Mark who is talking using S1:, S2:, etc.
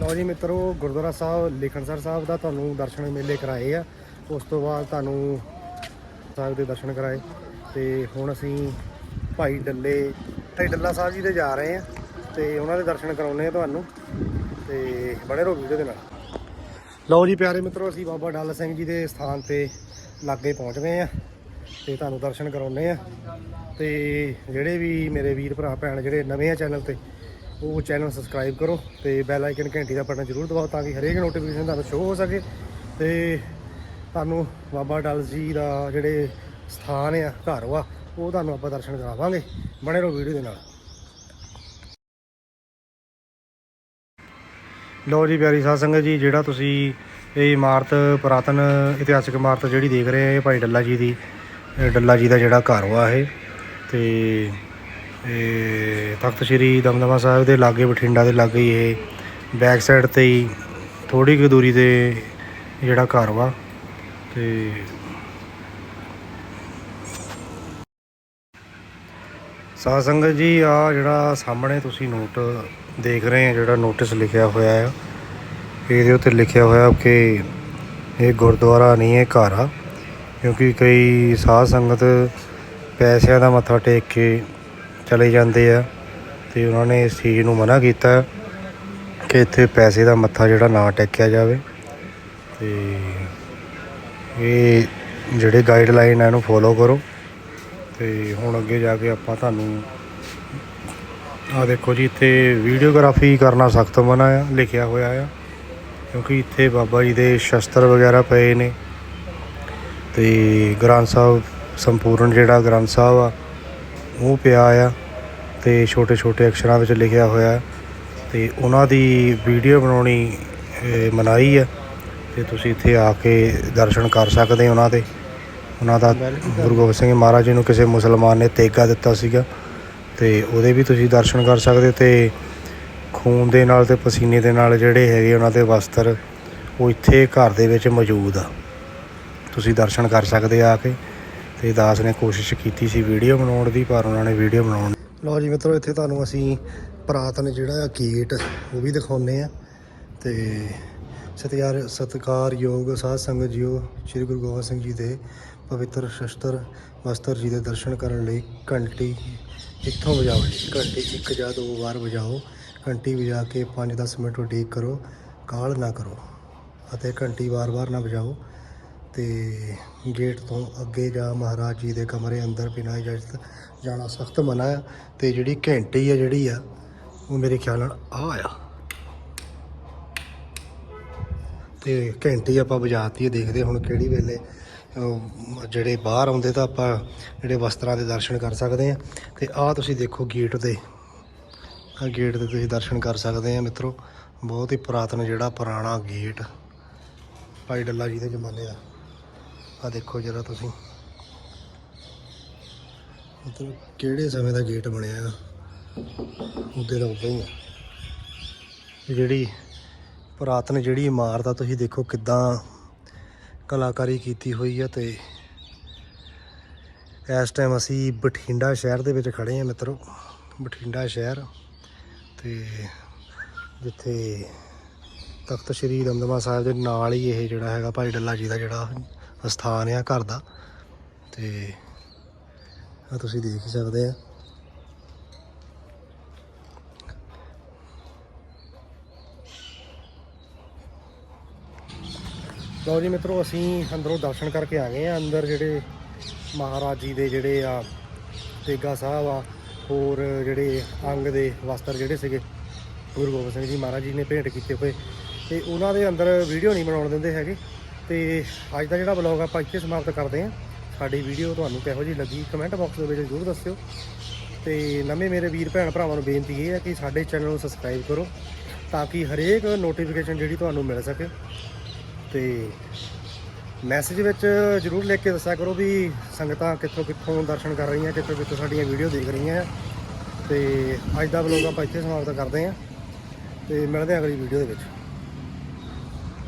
S1: ਲਓ ਜੀ ਮਿੱਤਰੋ, ਗੁਰਦੁਆਰਾ ਸਾਹਿਬ ਲੇਖਣਸਰ ਸਾਹਿਬ ਦਾ ਤੁਹਾਨੂੰ ਦਰਸ਼ਨ ਮੇਲੇ ਕਰਾਏ ਆ। ਉਸ ਤੋਂ ਬਾਅਦ ਤੁਹਾਨੂੰ ਸਾਹਿਬ ਦੇ ਦਰਸ਼ਨ ਕਰਾਏ। ਤੇ ਹੁਣ ਅਸੀਂ ਭਾਈ ਡੱਲੇ, ਭਾਈ ਡੱਲਾ ਸਾਹਿਬ ਜੀ ਦੇ ਜਾ ਰਹੇ ਆ ਤੇ ਉਹਨਾਂ ਦੇ ਦਰਸ਼ਨ ਕਰਾਉਣੇ ਆ ਤੁਹਾਨੂੰ ਤੇ ਬੜੇ ਰਹੋ ਵੀਡੀਓ ਦੇ ਨਾਲ। ਲਓ ਜੀ ਪਿਆਰੇ ਮਿੱਤਰੋ, ਅਸੀਂ ਬਾਬਾ ਡੱਲ ਸਿੰਘ ਜੀ ਦੇ ਸਥਾਨ ਤੇ ਲਾਗੇ ਪਹੁੰਚ ਗਏ ਆ ਤੇ ਤੁਹਾਨੂੰ ਦਰਸ਼ਨ ਕਰਾਉਣੇ ਆ। ਤੇ ਜਿਹੜੇ ਵੀ ਮੇਰੇ ਵੀਰ ਭਰਾ, ਭੈਣ ਜਿਹੜੇ ਨਵੇਂ ਆ ਚੈਨਲ ਤੇ ਉਹ ਚੈਨਲ ਸਬਸਕ੍ਰਾਈਬ ਕਰੋ ਤੇ ਬੈਲ ਆਈਕਨ ਘੰਟੀ ਦਾ ਬਟਨ ਜ਼ਰੂਰ ਦਬਾਓ ਤਾਂ ਕਿ ਹਰੇਕ ਨੋਟੀਫਿਕੇਸ਼ਨ ਤੁਹਾਨੂੰ ਸ਼ੋ ਹੋ ਸਕੇ। ਤੇ ਤੁਹਾਨੂੰ ਬਾਬਾ ਡਲ ਜੀ ਦਾ ਜਿਹੜੇ ਸਥਾਨ ਆ, ਘਰ ਵਾ, ਉਹ ਤੁਹਾਨੂੰ ਆਪਾਂ ਦਰਸ਼ਨ ਕਰਾਵਾਂਗੇ ਬਣੇ ਰਹੋ ਵੀਡੀਓ ਦੇ ਨਾਲ। ਲੋ ਜੀ ਪਿਆਰੀ ਸਾਧ ਸੰਗਤ ਜੀ, ਜਿਹੜਾ ਤੁਸੀਂ ਇਹ ਇਮਾਰਤ, ਪੁਰਾਤਨ ਇਤਿਹਾਸਿਕ ਇਮਾਰਤ ਜਿਹੜੀ ਦੇਖ ਰਹੇ ਆ, ਇਹ ਭਾਈ ਡੱਲਾ ਜੀ ਦੀ ਡੱਲਾ ਜੀ ਦਾ ਜਿਹੜਾ ਘਰ ਵਾ ਇਹ। ਤੇ ਇਹ ਤਖਤ ਸ੍ਰੀ ਦਮਦਮਾ ਸਾਹਿਬ ਦੇ ਲਾਗੇ ਬਠਿੰਡਾ ਦੇ ਲਾਗੇ ਹੀ ਇਹ ਬੈਕ ਸਾਈਡ ਤੇ ਹੀ ਥੋੜੀ ਕੁ ਦੂਰੀ ਤੇ ਜਿਹੜਾ ਘਰ ਵਾ ਤੇ ਸਾਧ ਸੰਗਤ ਜੀ, ਆ ਜਿਹੜਾ ਸਾਹਮਣੇ ਤੁਸੀਂ ਨੋਟ ਦੇਖ ਰਹੇ ਆ, ਜਿਹੜਾ ਨੋਟਿਸ ਲਿਖਿਆ ਹੋਇਆ ਆ, ਇਹਦੇ ਉੱਤੇ ਲਿਖਿਆ ਹੋਇਆ ਕਿ ਇਹ ਗੁਰਦੁਆਰਾ ਨਹੀਂ, ਇਹ ਘਰ ਆ ਕਿਉਂਕਿ ਕਈ ਸਾਧ ਸੰਗਤ ਪੈਸਿਆਂ ਦਾ ਮੱਥਾ ਟੇਕ ਕੇ ਚਲੇ ਜਾਂਦੇ ਆ ਤੇ ਉਹਨਾਂ ਨੇ ਇਸ ਚੀਜ਼ ਨੂੰ ਮਨਾ ਕੀਤਾ ਕਿ ਇੱਥੇ ਪੈਸੇ ਦਾ ਮੱਥਾ ਜਿਹੜਾ ਨਾ ਟੇਕਿਆ ਜਾਵੇ। ਤੇ ਇਹ ਜਿਹੜੇ ਗਾਈਡਲਾਈਨ ਆ ਇਹਨੂੰ ਫੋਲੋ ਕਰੋ। ਤੇ ਹੁਣ ਅੱਗੇ ਜਾ ਕੇ ਆਪਾਂ ਤੁਹਾਨੂੰ ਆ ਦੇਖੋ ਜੀ, ਇੱਥੇ ਵੀਡੀਓਗ੍ਰਾਫੀ ਕਰਨਾ ਸਖਤ ਮਨਾ ਆ, ਲਿਖਿਆ ਹੋਇਆ ਆ। ਕਿਉਂਕਿ ਇੱਥੇ ਬਾਬਾ ਜੀ ਦੇ ਸ਼ਸਤਰ ਵਗੈਰਾ ਪਏ ਨੇ। ਤੇ ਗ੍ਰੰਥ ਸਾਹਿਬ, ਸੰਪੂਰਨ ਜਿਹੜਾ ਗ੍ਰੰਥ ਸਾਹਿਬ ਆ ਉਹ ਪਿਆ ਆ ਤੇ ਛੋਟੇ ਛੋਟੇ ਅਕਸ਼ਰਾਂ ਵਿੱਚ ਲਿਖਿਆ ਹੋਇਆ ਤੇ ਉਹਨਾਂ ਦੀ ਵੀਡੀਓ ਬਣਾਉਣੀ ਮਨਾਈ ਆ ਤੇ ਤੁਸੀਂ ਇੱਥੇ ਆ ਕੇ ਦਰਸ਼ਨ ਕਰ ਸਕਦੇ ਉਹਨਾਂ ਦੇ। ਉਹਨਾਂ ਦਾ ਗੁਰੂ ਗੋਬਿੰਦ ਸਿੰਘ ਮਹਾਰਾਜ ਜੀ ਨੂੰ ਕਿਸੇ ਮੁਸਲਮਾਨ ਨੇ ਤੇਗਾ ਦਿੱਤਾ ਸੀਗਾ ਤੇ ਉਹਦੇ ਵੀ ਤੁਸੀਂ ਦਰਸ਼ਨ ਕਰ ਸਕਦੇ ਹੋ ਤੇ ਖੂਨ ਦੇ ਨਾਲ ਤੇ ਪਸੀਨੇ ਦੇ ਨਾਲ ਜਿਹੜੇ ਹੈਗੇ ਉਹਨਾਂ ਦੇ ਵਸਤਰ ਉਹ ਇੱਥੇ ਘਰ ਦੇ ਵਿੱਚ ਮੌਜੂਦ ਆ। ਤੁਸੀਂ ਦਰਸ਼ਨ ਕਰ ਸਕਦੇ ਆ ਕੇ। ਤੇ ਦਾਸ ਨੇ ਕੋਸ਼ਿਸ਼ ਕੀਤੀ ਸੀ ਵੀਡੀਓ ਬਣਾਉਣ ਦੀ, ਪਰ ਉਹਨਾਂ ਨੇ ਵੀਡੀਓ ਬਣਾਉਣ ਲਓ ਜੀ ਮਿੱਤਰੋ, ਇੱਥੇ ਤੁਹਾਨੂੰ ਅਸੀਂ ਪੁਰਾਤਨ ਜਿਹੜਾ ਆ ਗੇਟ ਉਹ ਵੀ ਦਿਖਾਉਨੇ ਆ। ਤੇ ਸਤਿਕਾਰ, ਸਤਿਕਾਰਯੋਗ ਸਾਧ ਸੰਗਤ ਜੀਓ, ਸ੍ਰੀ ਗੁਰੂ ਗੋਬਿੰਦ ਸਿੰਘ ਜੀ ਦੇ ਪਵਿੱਤਰ ਸ਼ਸਤਰ ਵਸਤਰ ਜੀ ਦੇ ਦਰਸ਼ਨ ਕਰਨ ਲਈ ਘੰਟੀ ਇੱਥੋਂ ਵਜਾਓ ਘੰਟੀ ਇੱਕ ਜਾਂ ਦੋ ਵਾਰ ਵਜਾਓ। ਘੰਟੀ ਵਜਾ ਕੇ 5-10 ਮਿੰਟ ਉਡੀਕ ਕਰੋ। ਕਾਲ ਨਾ ਕਰੋ ਅਤੇ ਘੰਟੀ ਵਾਰ-ਵਾਰ ਨਾ ਵਜਾਓ। ਤੇ ਗੇਟ ਤੋਂ ਅੱਗੇ ਜਾ ਮਹਾਰਾਜ ਜੀ ਦੇ ਕਮਰੇ ਅੰਦਰ ਬਿਨਾਂ ਇਜਾਜ਼ਤ ਜਾਣਾ ਸਖਤ ਮਨਾ ਆ ਤੇ ਜਿਹੜੀ ਘੰਟੀ ਆ ਜਿਹੜੀ ਆ, ਉਹ ਮੇਰੇ ਖਿਆਲ ਨਾਲ ਆ ਆ। ਤੇ ਘੰਟੀ ਆਪਾਂ ਵਜਾਤੀ ਹੈ ਦੇਖਦੇ ਹੁਣ ਕਿਹੜੀ ਵੇਲੇ ਜਿਹੜੇ ਬਾਹਰ ਆਉਂਦੇ ਤਾਂ ਆਪਾਂ ਜਿਹੜੇ ਵਸਤਰਾਂ ਦੇ ਦਰਸ਼ਨ ਕਰ ਸਕਦੇ ਆ। ਤੇ ਆਹ ਤੁਸੀਂ ਦੇਖੋ ਗੇਟ ਦੇ, ਆ ਗੇਟ ਦੇ ਤੁਸੀਂ ਦਰਸ਼ਨ ਕਰ ਸਕਦੇ ਆ ਮਿੱਤਰੋ। ਬਹੁਤ ਹੀ ਪੁਰਾਤਨ ਜਿਹੜਾ ਪੁਰਾਣਾ ਗੇਟ ਭਾਈ ਡੱਲਾ ਜੀ ਦੇ ਜ਼ਮਾਨੇ ਦਾ। ਆ ਦੇਖੋ ਜਰਾ ਤੁਸੀਂ। ਮਤਲਬ ਕਿਹੜੇ ਸਮੇਂ ਦਾ ਗੇਟ ਬਣਿਆ ਆ? ਉਹਦੇ ਦਾ ਉਦਾਂ ਹੀ ਆ। ਜਿਹੜੀ ਪੁਰਾਤਨ ਜਿਹੜੀ ਇਮਾਰਤ ਆ, ਤੁਸੀਂ ਦੇਖੋ ਕਿੱਦਾਂ ਕਲਾਕਾਰੀ ਕੀਤੀ ਹੋਈ ਆ ਤੇ ਇਸ ਟਾਈਮ ਅਸੀਂ ਬਠਿੰਡਾ ਸ਼ਹਿਰ ਦੇ ਵਿੱਚ ਖੜੇ ਆ ਮਿੱਤਰੋ। ਬਠਿੰਡਾ ਸ਼ਹਿਰ ਤੇ ਜਿੱਥੇ ਤਖਤ ਸ੍ਰੀ ਦਮਦਮਾ ਸਾਹਿਬ ਦੇ ਨਾਲ ਹੀ ਇਹ ਜਿਹੜਾ ਹੈਗਾ ਭਾਈ ਡੱਲਾ ਜੀ ਦਾ ਜਿਹੜਾ ਸਥਾਨ ਆ ਘਰ ਦਾ। ਤੇ ਆ ਤੁਸੀਂ ਦੇਖ ਹੀ ਸਕਦੇ ਆ। ਲਓ ਜੀ ਮਿੱਤਰੋ, ਅਸੀਂ ਅੰਦਰੋਂ ਦਰਸ਼ਨ ਕਰਕੇ ਆ ਗਏ ਆ। ਅੰਦਰ ਜਿਹੜੇ ਮਹਾਰਾਜ ਜੀ ਦੇ ਜਿਹੜੇ ਆ, ਤੇਗਾ ਸਾਹਿਬ ਆ, ਹੋਰ ਜਿਹੜੇ ਅੰਗ ਦੇ ਵਸਤਰ ਜਿਹੜੇ ਸੀਗੇ, ਗੁਰੂ ਗੋਬਿੰਦ ਸਿੰਘ ਜੀ ਮਹਾਰਾਜ ਜੀ ਨੇ ਭੇਂਟ ਕੀਤੇ ਹੋਏ। ਤੇ ਉਹਨਾਂ ਦੇ ਅੰਦਰ ਵੀਡੀਓ ਨਹੀਂ ਬਣਾਉਣ ਦਿੰਦੇ ਹੈਗੇ। ਤੇ ਅੱਜ ਦਾ ਜਿਹੜਾ ਬਲੌਗ ਆਪਾਂ ਇੱਥੇ ਸਮਾਪਤ ਕਰਦੇ ਹਾਂ। ਸਾਡੀ ਵੀਡੀਓ ਤੁਹਾਨੂੰ ਕਿਹੋ ਜਿਹੀ ਲੱਗੀ ਕਮੈਂਟ ਬਾਕਸ ਦੇ ਵਿੱਚ ਜ਼ਰੂਰ ਦੱਸਿਓ। ਤੇ ਨਵੇਂ ਮੇਰੇ ਵੀਰ ਭੈਣ ਭਰਾਵਾਂ ਨੂੰ ਬੇਨਤੀ ਇਹ ਹੈ ਕਿ ਸਾਡੇ ਚੈਨਲ ਨੂੰ ਸਬਸਕ੍ਰਾਈਬ ਕਰੋ, ਤਾਂ ਕਿ ਹਰੇਕ ਨੋਟੀਫਿਕੇਸ਼ਨ ਜਿਹੜੀ ਤੁਹਾਨੂੰ ਮਿਲ ਸਕੇ। ਤੇ ਮੈਸੇਜ ਵਿੱਚ ਜਰੂਰ ਲਿਖ ਕੇ ਦੱਸਿਆ ਕਰੋ ਵੀ ਸੰਗਤਾਂ ਕਿੱਥੋਂ ਕਿੱਥੋਂ ਦਰਸ਼ਨ ਕਰ ਰਹੀਆਂ, ਕਿੱਥੋਂ ਕਿੱਥੋਂ ਸਾਡੀਆਂ ਵੀਡੀਓ ਦੇਖ ਰਹੀਆਂ ਆ। ਤੇ ਅੱਜ ਦਾ ਵਲੋਗ ਆਪਾਂ ਇੱਥੇ ਸਮਾਪਤ ਕਰਦੇ ਹਾਂ। ਤੇ ਮਿਲਦੇ ਹਾਂ ਅਗਲੀ ਵੀਡੀਓ ਦੇ ਵਿੱਚ।